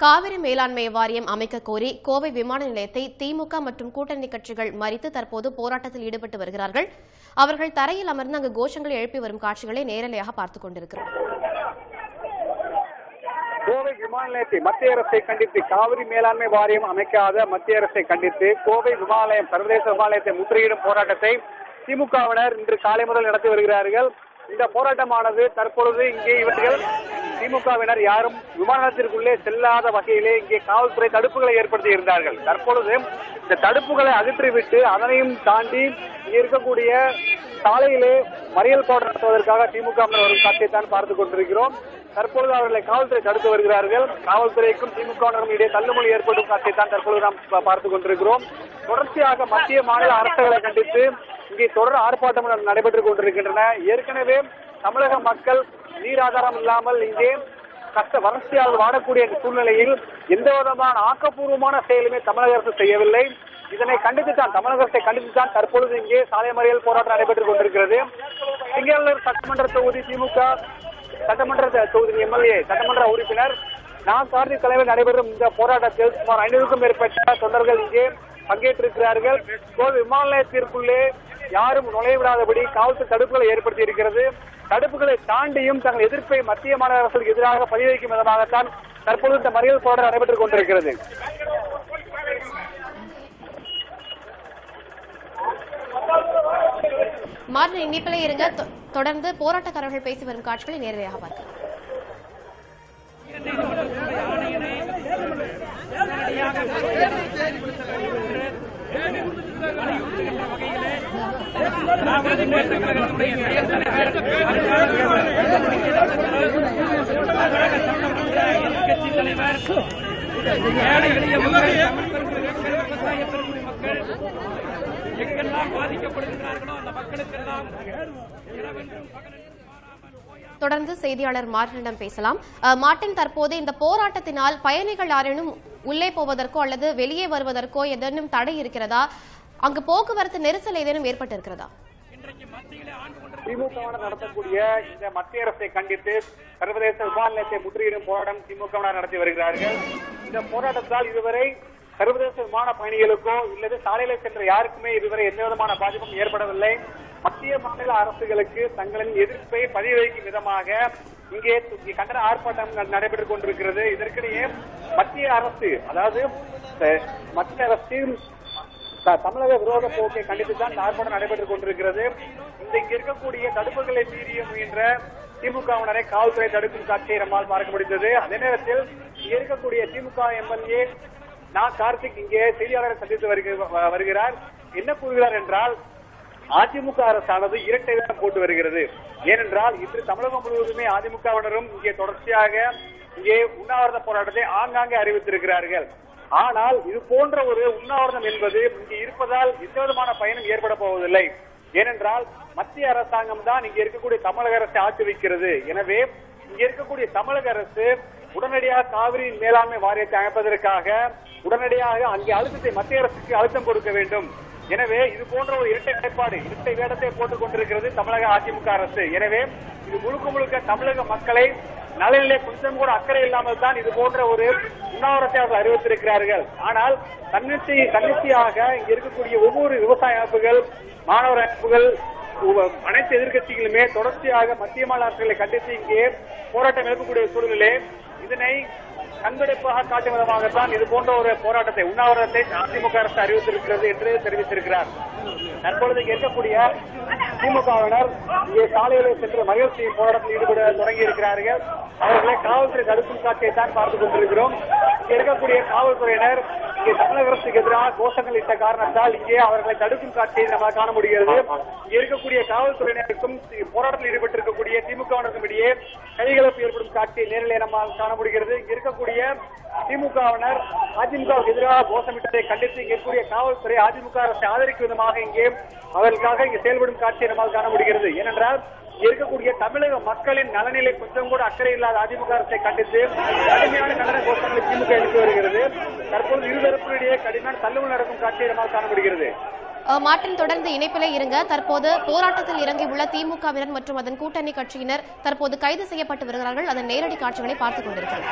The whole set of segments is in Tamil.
காவிரி மேலாண்மை வாரியம் அமைக்க கோரி கோவை விமான நிலையத்தை திமுக மற்றும் கூட்டணி கட்சிகள் மறித்து தற்போது போராட்டத்தில் ஈடுபட்டு வருகிறார்கள். அவர்கள் தரையில் அமர்ந்து அங்கு கோஷங்களை எழுப்பி வரும் காட்சிகளை நேரலையாக பார்த்துக் கொண்டிருக்கிறோம். கோவை விமான நிலையத்தை மத்திய அரசை கண்டித்து காவிரி மேலாண்மை வாரியம் அமைக்காத மத்திய அரசை கண்டித்து கோவை விமான நிலையம் சர்வதேச விமான நிலையத்தை முற்றுகையிடும் போராட்டத்தை திமுகவினர் இன்று காலை முதல் நடத்தி வருகிறார்கள். இந்த போராட்டமானது தற்பொழுது இங்கே இவர்கள் திமுகவினர் யாரும் விமானத்திற்குள்ளே செல்லாத வகையிலே இங்கே காவல்துறை தடுப்புகளை ஏற்படுத்தி இருந்தார்கள். தற்பொழுது இந்த தடுப்புகளை அகற்றிவிட்டு அதனையும் தாண்டி இங்கே இருக்கக்கூடிய சாலையிலே மறியல் போராட்டம் நடத்துவதற்காக திமுக வரும் பார்த்துக் கொண்டிருக்கிறோம். தற்பொழுது அவர்களை காவல்துறை தடுத்து வருகிறார்கள். காவல்துறைக்கும் திமுகவினரும் இடையே தள்ளுமொழி ஏற்படும் காட்சியை தான் தற்பொழுது நாம் பார்த்துக் கொண்டிருக்கிறோம். தொடர்ச்சியாக மத்திய மாநில அரசுகளை கண்டித்து இங்கே தொடர் ஆர்ப்பாட்டம் நடைபெற்றுக் கொண்டிருக்கின்றன. ஏற்கனவே தமிழக மக்கள் நீர் ஆதாரம் இல்லாமல் இங்கே கஷ்ட வறட்சியால் வாடக்கூடிய சூழ்நிலையில் எந்த விதமான ஆக்கப்பூர்வமான செயலுமே தமிழக அரசு செய்யவில்லை. இதனை கண்டித்து தான் தமிழக அரசை தற்பொழுது இங்கே சாலை மறியல் போராட்டம் நடைபெற்றுக் கொண்டிருக்கிறது. சிங்களூர் சட்டமன்ற தொகுதி திமுக சட்டமன்ற தொகுதி எம்எல்ஏ சட்டமன்ற உறுப்பினர் நான் கார்த்திக் தலைவர் நடைபெறும் இந்த போராட்டத்தில் சுமார் ஐநூறுக்கும் மேற்பட்ட தொண்டர்கள் இங்கே பங்கேற்றிருக்கிறார்கள். கோவை விமான நிலையத்திற்குள்ளே யாரும் நுழைய விடாதபடி காவல்துறை தடுப்புகளை ஏற்படுத்தி இருக்கிறது. தடுப்புகளை தாண்டியும் தங்கள் எதிர்ப்பை மத்திய மாநில அரசுக்கு எதிராக பதிவு வைக்கும் விதமாகத்தான் தற்பொழுது இந்த மறியல் போராட்டம் நடைபெற்றுக் கொண்டிருக்கிறது. மாற்று இணைப்பிலே இருங்க. தொடர்ந்து போராட்டக்காரர்கள் பேசி வரும் காட்சிகளை நேரலையாக பார்க்கலாம். தலைவர் ஏழை எளிய மக்கள் விவசாய மக்கள் எங்கெல்லாம் அந்த மக்களுக்கெல்லாம் இரவென்றும் பகலென்றும் தொடர்ந்து செய்தியாளர் மார்டனிடம் பேசலாம். மார்டின் தற்போது இந்த போராட்டத்தினால் பயணிகள் யாரேனும் உள்ளே போவதற்கோ அல்லது வெளியே வருவதற்கோ ஏதேனும் தடை இருக்கிறதா? அங்கு போக்குவரத்து நெரிசல் ஏதேனும் ஏற்பட்டிருக்கிறதா? இன்றைக்கு திமுகவினர் நடத்தக்கூடிய இந்த மத்திய அரசை கண்டித்து சர்வதேச விமான நிலையத்தை முற்றுகையிடும் போராட்டம் திமுகவினர் நடத்தி வருகிறார்கள். இந்த போராட்டத்தால் இதுவரை சர்வதேச விமான பயணிகளுக்கோ இல்லது சாலையில சென்ற யாருக்குமே இதுவரை எந்த விதமான பாதிப்பும் ஏற்படவில்லை. மத்திய மாநில அரசுகளுக்கு தங்களின் எதிர்ப்பை பதிவு வைக்கும் விதமாக இங்கே கண்டன ஆர்ப்பாட்டம் ந- நடைபெற்றுக் கொண்டிருக்கிறது. இதற்கிடையே மத்திய அரசு அதாவது மத்திய அரசு தமிழக விரோத போக்கை கண்டித்து தான் ஆர்ப்பாட்டம் நடைபெற்றுக் கொண்டிருக்கிறது. இந்த இங்க இருக்கக்கூடிய தடுப்புகளை மீறிய முயன்ற திமுகவினரை காவல்துறை தடுக்கும் காட்சியை நம்மால் பார்க்க முடிந்தது. அதே நேரத்தில் இங்க இருக்கக்கூடிய திமுக எம்எல்ஏ நான் கார்த்திக் இங்கே செய்தியாளரை சந்தித்து வ- வருகிறார். என்ன கூறுகிறார் என்றால் அதிமுக அரசானது இரட்டை வேடம் போட்டு வருகிறது. ஏனென்றால் இன்று தமிழகம் முழுவதுமே அதிமுகவினரும் இங்கே தொடர்ச்சியாக இங்கே உண்ணாவிரத போராட்டத்தை ஆங்காங்கே அறிவித்திருக்கிறார்கள். ஆனால் இது போன்ற ஒரு உண்ணாவிரதம் என்பது இங்கே இருப்பதால் எந்த விதமான பயனும் ஏற்பட போவதில்லை. ஏனென்றால் மத்திய அரசாங்கம் தான் இங்கே இருக்கக்கூடிய தமிழக அரசை ஆட்சி வைக்கிறது. எனவே இங்க இருக்கக்கூடிய தமிழக அரசு உடனடியாக காவிரி மேலாண்மை வாரியத்தை அமைப்பதற்காக உடனடியாக அங்கே அழுத்தத்தை மத்திய அரசுக்கு அழுத்தம் கொடுக்க வேண்டும். எனவே இது போன்ற ஒரு இரட்டை நிலைப்பாடு இரட்டை வேடத்தை போட்டுக் கொண்டிருக்கிறது தமிழக அதிமுக அரசு. எனவே இது முழுக்க முழுக்க தமிழக மக்களை நலனிலே கொஞ்சம் கூட அக்கறை இல்லாமல் தான் இது போன்ற ஒரு உண்ணாவிரத்தை அவர்கள் அறிவித்திருக்கிறார்கள். ஆனால் தன்னிச்சை தன்னிச்சையாக இங்க இருக்கக்கூடிய ஒவ்வொரு விவசாய அமைப்புகள் மாணவர் அமைப்புகள் அனைத்து எதிர்க்கட்சிகளுமே தொடர்ச்சியாக மத்திய மாநில அரசுகளை கண்டித்து இங்கே போராட்டம் எழுப்பக்கூடிய சூழ்நிலை இதனை கண்கெடுப்பாக காட்டும் விதமாகத்தான் இது போன்ற ஒரு போராட்டத்தை உண்ணாவிரதத்தை அதிமுக அரசு அறிவித்திருக்கிறது என்று தெரிவித்திருக்கிறார். தற்பொழுது இருக்கக்கூடிய திமுகவினர் இங்கே சாலையிலே சென்று மகிழ்ச்சி போராட்டத்தில் ஈடுபட தொடங்கி இருக்கிறார்கள் அவர்களை காவல்துறை தடுக்கும் காட்சியை தான் பார்த்துக் கொண்டிருக்கிறோம். இங்கே இருக்கக்கூடிய காவல்துறையினர் இங்கே தமிழக அரசுக்கு எதிராக கோஷங்கள் இட்ட காரணத்தால் இங்கே அவர்களை தடுக்கும் காட்சியை நம்ம காண முடிகிறது. இங்கே இருக்கக்கூடிய காவல்துறையினருக்கும் போராட்டத்தில் ஈடுபட்டிருக்கக்கூடிய திமுகவினருக்கும் இடையே கைகலப்பு ஏற்படும் காட்சியை நேரிலே நம்ம காண முடிகிறது. இங்க இருக்கக்கூடிய திமுகவினர் அதிமுகவுக்கு எதிராக கோஷமிட்டதை கண்டித்து இங்கே இருக்கக்கூடிய காவல்துறை அதிமுக அரசை ஆதரிக்கும் விதமாக இங்கே அவர்களுக்காக இங்கே செயல்படும் காட்சியை நம்மால் காண முடிகிறது. ஏனென்றால் இருக்கக்கூடிய தமிழக மக்களின் நலநிலை கொஞ்சம் கூட அக்கறை இல்லாத அதிமுக அரசை கண்டித்து கடுமையான கண்டன கோஷங்களை திமுக எழுப்பி வருகிறது. தற்போது இருதரப்பினிடையே கடுமையான தள்ளுமுள் நடக்கும் காட்சியை நம்மால் காண முடிகிறது. அஹ், தொடர்ந்து இணைப்பிலே இருங்க. தற்போது போராட்டத்தில் இறங்கியுள்ள திமுகவினர் மற்றும் அதன் கூட்டணி கட்சியினர் தற்போது கைது செய்யப்பட்டு வருகிறார்கள். அதன் நேரடி காட்சிகளை பார்த்துக் கொண்டிருக்கிறோம்.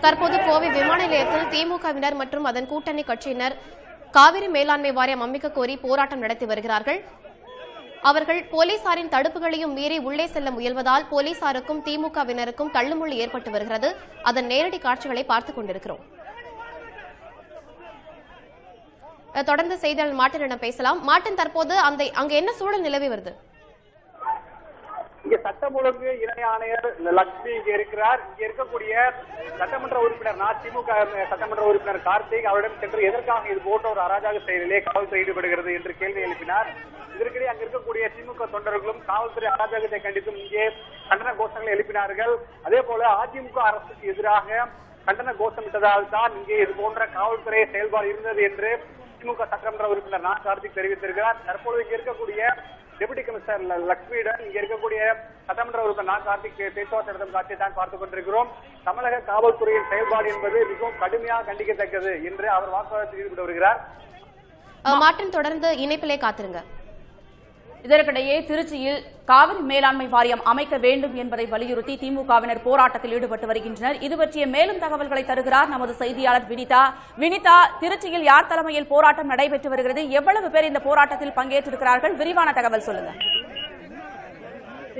தற்போது கோவை விமான நிலையத்தில் திமுகவினர் மற்றும் அதன் கூட்டணி கட்சியினர் காவிரி மேலாண்மை வாரியம் அமைக்க கோரி போராட்டம் நடத்தி வருகிறார்கள். அவர்கள் போலீசாரின் தடுப்புகளையும் மீறி உள்ளே செல்ல முயல்வதால் போலீசாருக்கும் திமுகவினருக்கும் தள்ளுமுள்ளு ஏற்பட்டு வருகிறது. அதன் நேரடி காட்சிகளை பார்த்துக் கொண்டிருக்கிறோம். தொடர்ந்து செய்தியாளர் மாட்டினிடம் பேசலாம். மாட்டின் தற்போது அந்த அங்க என்ன சூழல் நிலவி வருது? இங்க சட்டம் ஒழுங்கு இணை ஆணையர் லக்ஷ்மி இங்க இருக்கிறார். இங்க இருக்கக்கூடிய சட்டமன்ற உறுப்பினர் நான் திமுக சட்டமன்ற உறுப்பினர் கார்த்திக் அவரிடம் சென்று எதற்காக இது போன்ற ஒரு அராஜக செயலிலே காவல்துறை ஈடுபடுகிறது என்று கேள்வி எழுப்பினார். இதற்கிடையே அங்க இருக்கக்கூடிய திமுக தொண்டர்களும் காவல்துறை அராஜகத்தை கண்டித்தும் இங்கே கண்டன கோஷங்களை எழுப்பினார்கள். அதே போல அதிமுக அரசுக்கு எதிராக கண்டன கோஷமிட்டதால் தான் இங்கே இது போன்ற காவல்துறை செயல்பாடு இருந்தது என்று திமுக சட்டமன்ற உறுப்பினர் நான் கார்த்திக் தெரிவித்திருக்கிறார். தற்போது இங்க இருக்கக்கூடிய டெபுட்டி கமிஷனர் லக்ஷ்மியுடன் இங்க இருக்கக்கூடிய சட்டமன்ற உறுப்பினர் நான் கார்த்திக் பேச்சுவார்த்தை நடத்தும் காட்சியை தான் பார்த்துக் கொண்டிருக்கிறோம். தமிழக காவல்துறையின் செயல்பாடு என்பது மிகவும் கடுமையாக கண்டிக்கத்தக்கது என்று அவர் வாக்குவாதத்தில் ஈடுபட்டு வருகிறார். மாற்றம் தொடர்ந்து இணைப்பிலே காத்திருங்க. இதற்கிடையே திருச்சியில் காவிரி மேலாண்மை வாரியம் அமைக்க வேண்டும் என்பதை வலியுறுத்தி திமுகவினர் போராட்டத்தில் ஈடுபட்டு வருகின்றனர். இது பற்றிய மேலும் தகவல்களை தருகிறார் நமது செய்தியாளர் வினிதா. வினிதா திருச்சியில் யார் தலைமையில் போராட்டம் நடைபெற்று வருகிறது? எவ்வளவு பேர் இந்த போராட்டத்தில் பங்கேற்றிருக்கிறார்கள்? விரிவான தகவல் சொல்லுங்கள்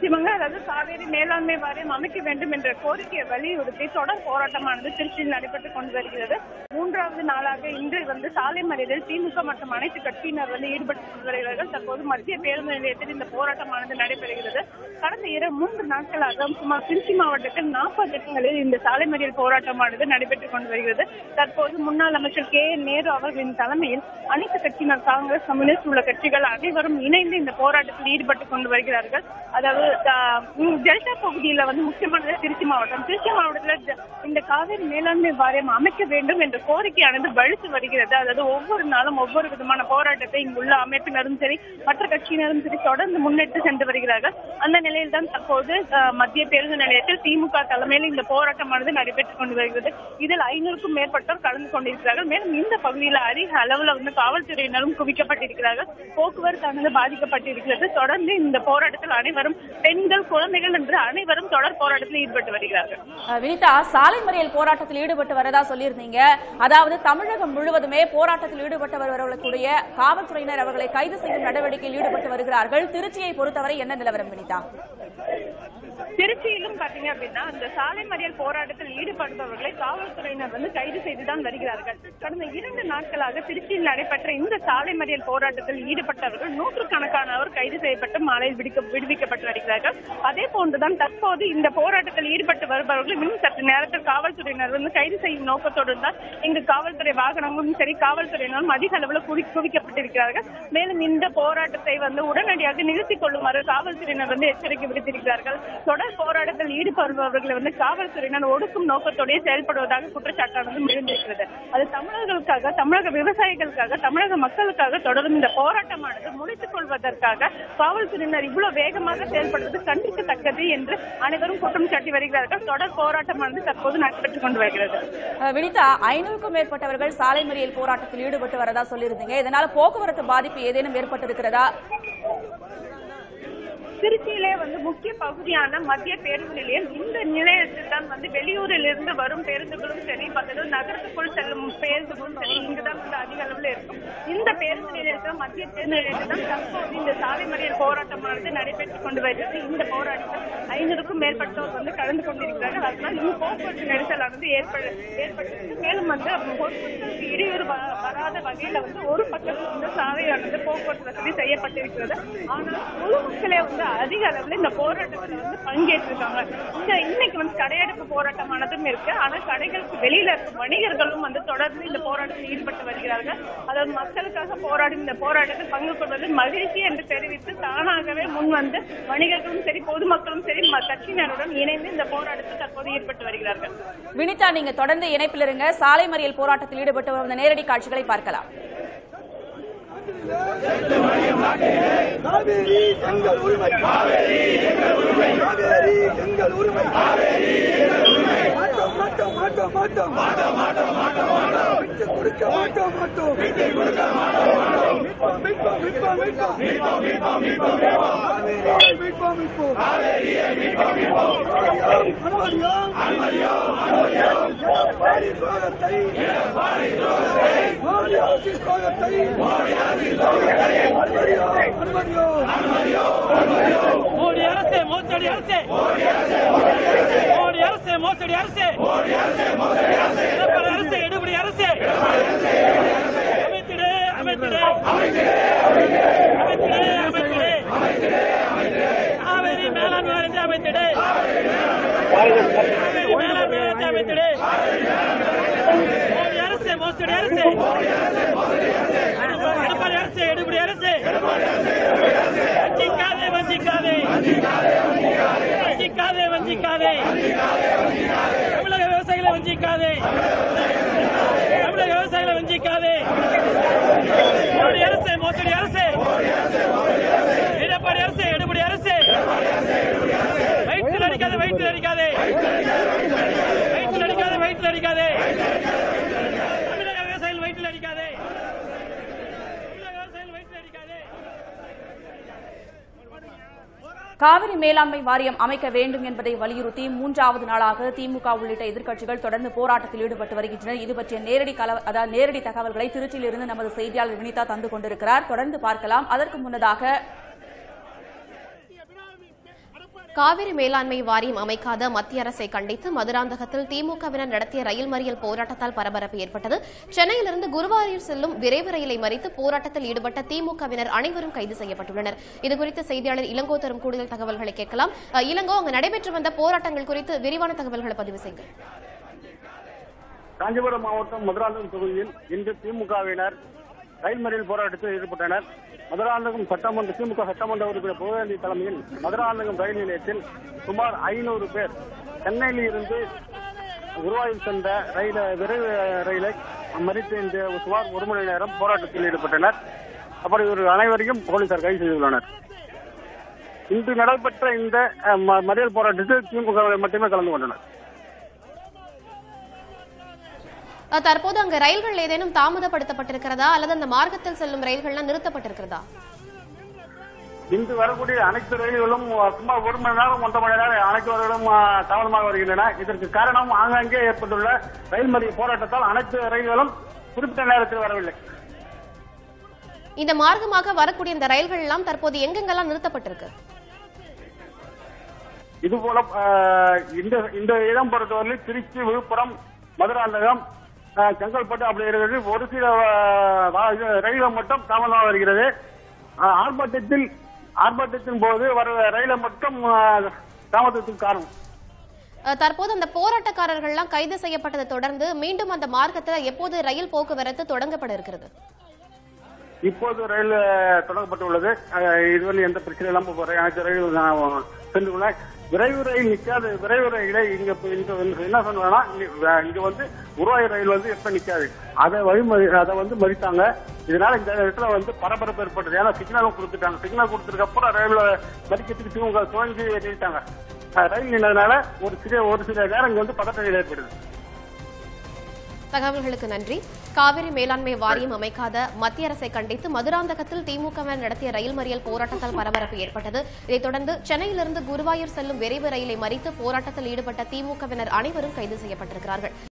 நிச்சயமாக அதாவது காவேரி மேலாண்மை வாரியம் அமைக்க வேண்டும் என்ற கோரிக்கையை வலியுறுத்தி தொடர் போராட்டமானது திருச்சியில் நடைபெற்றுக் கொண்டு வருகிறது. மூன்றாவது நாளாக இன்று வந்து சாலை மறியலில் திமுக மற்றும் அனைத்து கட்சியினர் வந்து ஈடுபட்டு வருகிறார்கள். தற்போது மத்திய பேருந்து நிலையத்தில் இந்த போராட்டமானது நடைபெறுகிறது. கடந்த இரு மூன்று நாட்களாக சுமார் திருச்சி மாவட்டத்தில் நாற்பது இடங்களில் இந்த சாலை மறியல் போராட்டமானது நடைபெற்றுக் கொண்டு வருகிறது. தற்போது முன்னாள் அமைச்சர் கே. நேரு அவர்களின் தலைமையில் அனைத்து கட்சியினர் காங்கிரஸ் கம்யூனிஸ்ட் உள்ள கட்சிகள் அனைவரும் இணைந்து இந்த போராட்டத்தில் ஈடுபட்டுக் கொண்டு வருகிறார்கள். அதாவது டெல்டா பகுதியில வந்து முக்கியமானது திருச்சி மாவட்டம். திருச்சி மாவட்டத்துல இந்த காவிரி மேலாண்மை வாரியம் அமைக்க வேண்டும் என்ற கோரிக்கையானது வலுத்து வருகிறது. அதாவது ஒவ்வொரு நாளும் ஒவ்வொரு விதமான போராட்டத்தை இங்குள்ள அமைப்பினரும் சரி மற்ற கட்சியினரும் சரி தொடர்ந்து முன்னெடுத்து சென்று வருகிறார்கள். அந்த நிலையில் தான் தற்போது மத்திய பேருந்து நிலையத்தில் திமுக தலைமையில் இந்த போராட்டமானது நடைபெற்றுக் கொண்டு வருகிறது. இதில் ஐநூறுக்கும் மேற்பட்டோர் கலந்து கொண்டிருக்கிறார்கள். மேலும் இந்த பகுதியில் அதிக அளவுல வந்து காவல்துறையினரும் குவிக்கப்பட்டிருக்கிறார்கள். போக்குவரத்தானது பாதிக்கப்பட்டிருக்கிறது. தொடர்ந்து இந்த போராட்டத்தில் அனைவரும் பெண்கள் குழந்தைகள் என்று அனைவரும் தொடர் போராட்டத்தில் ஈடுபட்டு வருகிறார்கள். வினிதா சாலை மறியல் போராட்டத்தில் ஈடுபட்டு வரதா சொல்லியிருந்தீங்க. அதாவது தமிழகம் முழுவதுமே போராட்டத்தில் ஈடுபட்டு வருவர்களுடைய காவல்துறையினர் அவர்களை கைது செய்யும் நடவடிக்கையில் ஈடுபட்டு வருகிறார்கள். திருச்சியை பொறுத்தவரை என்ன நிலவரம் வினிதா? திருச்சியிலும் பாத்தீங்க அப்படின்னா அந்த சாலை மறியல் போராட்டத்தில் ஈடுபடுபவர்களை காவல்துறையினர் வந்து கைது செய்துதான் வருகிறார்கள். கடந்த இரண்டு நாட்களாக திருச்சியில் நடைபெற்ற இந்த சாலை மறியல் போராட்டத்தில் ஈடுபட்டவர்கள் நூற்றுக்கணக்கானவர் கைது செய்யப்பட்டு மாலையில் விடுக்க விடுவிக்கப்பட்டு வருகிறார்கள். அதே போன்றுதான் தற்போது இந்த போராட்டத்தில் ஈடுபட்டு வருபவர்கள் இன்னும் சற்று நேரத்தில் காவல்துறையினர் வந்து கைது செய்யும் நோக்கத்தோடு தான் இங்கு காவல்துறை வாகனங்களும் சரி காவல்துறையினரும் அதிக அளவில் குவி குவிக்கப்பட்டிருக்கிறார்கள். மேலும் இந்த போராட்டத்தை வந்து உடனடியாக நிறுத்திக் கொள்ளுமாறு காவல்துறையினர் வந்து எச்சரிக்கை விடுத்திருக்கிறார்கள். தொடர் போராட்டத்தில் ஈடுபடுபவர்களை வந்து காவல்துறையினர் ஒடுக்கும் நோக்கத்தோடய செயல்படுவதாக குற்றச்சாட்டானது எழுந்திருக்கிறது அது தமிழர்களுக்காக தமிழக விவசாயிகளுக்காக தமிழக மக்களுக்காக தொடரும் இந்த போராட்டமானது முடித்துக் கொள்வதற்காக காவல்துறையினர் இவ்வளவு வேகமாக செயல்படுவது கண்டிக்கத்தக்கது என்று அனைவரும் குற்றம் சாட்டி வருகிறார்கள். தொடர் போராட்டமானது தற்போது நடைபெற்றுக் கொண்டு வருகிறது. வினிதா ஐநூறுக்கும் மேற்பட்டவர்கள் சாலை மறியல் போராட்டத்தில் ஈடுபட்டு வரதா சொல்லியிருந்தீங்க. இதனால போக்குவரத்து பாதிப்பு ஏதேனும் ஏற்பட்டிருக்கிறதா? திருச்சியிலே வந்து முக்கிய பகுதியான மத்திய பேருந்து நிலையம். இந்த நிலையத்தில் தான் வந்து வெளியூரில் இருந்து வரும் பேருந்துகளும் சரி பார்த்தது நகரத்துக்குள் செல்லும் பேருந்துகளும் சரி இங்குதான் இருக்கும் இந்த பேருந்து நிலையத்தில் மத்திய பேருந்து நிலையத்தில் தான் தற்போது இந்த சாலை மறியல் போராட்டமானது நடைபெற்றுக் கொண்டு வருகிறது. இந்த போராட்டத்தில் ஐநூறுக்கும் மேற்பட்டோர் வந்து கலந்து கொண்டிருக்கிறார்கள். அதனால் இந்த போக்குவரத்து நெரிசலானது ஏற்பட ஏற்பட்டது மேலும் வந்து பொதுமக்களுக்கு இடையூறு வ- வராத வகையில வந்து ஒரு பக்கத்தில் வந்து சாலையானது போக்குவரத்து வசதி செய்யப்பட்டிருக்கிறது. ஆனால் பொதுமக்களே வந்து அதிக அளவில் இந்த போராட்டத்தில் வந்து பங்கேற்றிருக்காங்க. இந்த இன்னைக்கு வந்து கடையெடுப்பு போராட்டமானதும் இருக்கு. ஆனால் கடைகளுக்கு வெளியில இருக்க வணிகர்களும் வந்து தொடர்ந்து இந்த போராட்டத்தில் ஈடுபட்டு வருகிறார்கள். அதாவது மக்களுக்காக போராடும் இந்த போராட்டத்தில் பங்கு கொள்வது மகிழ்ச்சி என்று தெரிவித்து தானாகவே முன் வந்து வணிகர்களும் சரி பொதுமக்களும் சரி ம- கட்சியினருடன் இணைந்து இந்த போராட்டத்தில் தற்போது ஈடுபட்டு வருகிறார்கள். வினிதா நீங்க தொடர்ந்து இணைப்பில் இருங்க. சாலை மறியல் போராட்டத்தில் ஈடுபட்டு வரும் அந்த நேரடி காட்சிகளை பார்க்கலாம். காவேரி எங்கள் உரிமை. காவேரி எங்கள் உரிமை. காவேரி எங்கள் உரிமை. காவேரி எங்கள் உரிமை மாட்டோம் மாட்டோம் விட்டு கொடுக்க மாட்டோம் மாட்டோம். மீட்போம் மீட்போம் மீட்போம் மீட்போம். மீட்போம் மீட்போம் மீட்போம் மீட்போம் மோடி அரசு மோடி அரசு. மோடி அரசே மோசடி அரசே. எடப்பாடி அரசே எடுபடி அரசே. அமைத்திடு அமைத்திடு. அமைத்திடு அமைத்திடு. காவேரி மேலாண்மை வாரியத்தை அமைத்திடு. காவேரி மேலாண்மை வாரியத்தை அமைத்திடு. மோடி அரசே மோசடி அரசே. எடப்பாடி அரசே எடுபடி அரசே வஞ்சிக்காதே வஞ்சிக்காதே வஞ்சிக்காதே வஞ்சிக்காதே தமிழக விவசாயிகளை வஞ்சிக்காதே தமிழக விவசாயிகளை வஞ்சிக்காதே மோடி அரசு மோசடி அரசு. எடப்பாடி அரசு எடுபடி அரசு. வயிற்றில் அடிக்காதே வயிற்றில் அடிக்காதே வயிற்றில் அடிக்காதே தமிழக விவசாயிகள் வயிற்றில் அடிக்காதே தமிழக விவசாயிகள் வயிற்றில் அடிக்காதே காவிரி மேலாண்மை வாரியம் அமைக்க வேண்டும் என்பதை வலியுறுத்தி மூன்றாவது நாளாக திமுக உள்ளிட்ட எதிர்க்கட்சிகள் தொடர்ந்து போராட்டத்தில் ஈடுபட்டு வருகின்றனர். இது பற்றிய நேரடி கல- அதாவது நேரடி தகவல்களை திருச்சியிலிருந்து நமது செய்தியாளர் வினிதா தந்து கொண்டிருக்கிறார். தொடர்ந்து பார்க்கலாம். அதற்கு முன்னதாக காவிரி மேலாண்மை வாரியம் அமைக்காத மத்திய அரசை கண்டித்து மதுராந்தகத்தில் திமுகவினர் நடத்திய ரயில் மறியல் போராட்டத்தால் பரபரப்பு ஏற்பட்டது. சென்னையிலிருந்து குருவாயூர் செல்லும் விரைவு ரயிலை மறித்து போராட்டத்தில் ஈடுபட்ட திமுகவினர் அனைவரும் கைது செய்யப்பட்டுள்ளனர். இதுகுறித்து செய்தியாளர் இளங்கோ தரும் கூடுதல் தகவல்களை கேட்கலாம். இளங்கோ அங்கு நடைபெற்று வந்த போராட்டங்கள் குறித்து விரிவான தகவல்களை பதிவு செய்யுங்கள். காஞ்சிபுரம் மாவட்டம் மதுராந்தகம் தொகுதியில் இன்று திமுகவினர் ரயில் மறியல் போராட்டத்தில் ஈடுபட்டனர். மதுராந்தகம் சட்டமன்ற திமுக சட்டமன்ற உறுப்பினர் புகழேந்தி தலைமையில் மதுராந்தகம் ரயில் நிலையத்தில் சுமார் ஐநூறு பேர் சென்னையில் இருந்து குருவாயூர் சென்ற ரயில விரைவு ரயிலை மறித்து இன்று சுமார் ஒரு மணி நேரம் போராட்டத்தில் ஈடுபட்டனர். அப்படி இவர்கள் அனைவரையும் போலீசார் கைது செய்துள்ளனர். இன்று நடைபெற்ற இந்த ம- மறியல் போராட்டத்தில் திமுக மட்டுமே கலந்து கொண்டனர். தற்போது அங்கு ரயில்கள் ஏதேனும் தாமதப்படுத்தப்பட்டிருக்கிறதா? அல்லது அந்த மார்க்கத்தில் செல்லும் ரயில்கள்லாம் நிறுத்தப்பட்டிருக்கிறதா? இன்று வரக்கூடிய அனைத்து ரயில்களும் சுமார் ஒரு மணி நேரம் ஒன்றரை மணி நேரம் அனைத்து ரயில்களும் தாமதமாக வருகின்றன. இதற்கு காரணம் ஆங்காங்கே ஏற்பட்டுள்ள ரயில் மறியல் போராட்டத்தால் அனைத்து ரயில்களும் குறிப்பிட்ட நேரத்தில் வரவில்லை. இந்த மார்க்கமாக வரக்கூடிய இந்த ரயில்கள் எல்லாம் தற்போது எங்கெங்கெல்லாம் நிறுத்தப்பட்டிருக்கு? இதுபோல ஆ, இந்த இந்த இடம் பொறுத்தவரையில் திருச்சி விழுப்புரம் மதுராந்தகம் செங்கல்பட்டு அப்படி இருக்கிறது. ஒரு சில ரயில்கள் மட்டும் தாமதமாக வருகிறது. ஆர்ப்பாட்டத்தில் ஆர்ப்பாட்டத்தின் போது வர ரயிலை மட்டும் தாமதத்துக்கு காரணம். தற்போது அந்த போராட்டக்காரர்கள்லாம் கைது செய்யப்பட்டதை தொடர்ந்து மீண்டும் அந்த மார்க்கத்தில் எப்போது ரயில் போக்குவரத்து தொடங்கப்பட இருக்கிறது? இப்போது ரயில் தொடங்கப்பட்டுள்ளது. இதுவரை எந்த பிரச்சனை இல்லாம போறேன். அனைத்து ரயில் நான் சென்று விரைவு ரயில் நிக்காது விரைவு ரயிலை இங்க என்ன சொன்னா இங்க வந்து உருவாய் ரயில் வந்து எப்ப நிக்காது. அதை வழிமறி அதை வந்து மறித்தாங்க. இதனால இந்த இடத்துல வந்து பரபரப்பு ஏற்பட்டது. ஏன்னா சிக்னலும் கொடுத்துட்டாங்க. சிக்னல் கொடுத்ததுக்கு அப்புறம் ரயில்ல மறிக்கிறதுக்கு திமுக துவங்கி ஏறிட்டாங்க. ரயில் நின்றதுனால ஒரு சில ஒரு சில நேரம் இங்க வந்து பதட்ட நிலை ஏற்படுது. தகவல்களுக்கு நன்றி. காவிரி மேலாண்மை வாரியம் அமைக்காத மத்திய அரசை கண்டித்து மதுராந்தகத்தில் திமுகவினர் நடத்திய ரயில் மறியல் போராட்டத்தால் பரபரப்பு ஏற்பட்டது. இதைத் தொடர்ந்து சென்னையிலிருந்து குருவாயூர் செல்லும் விரைவு ரயிலை மறித்து போராட்டத்தில் ஈடுபட்ட திமுகவினர் அனைவரும் கைது செய்யப்பட்டிருக்கிறார்கள்.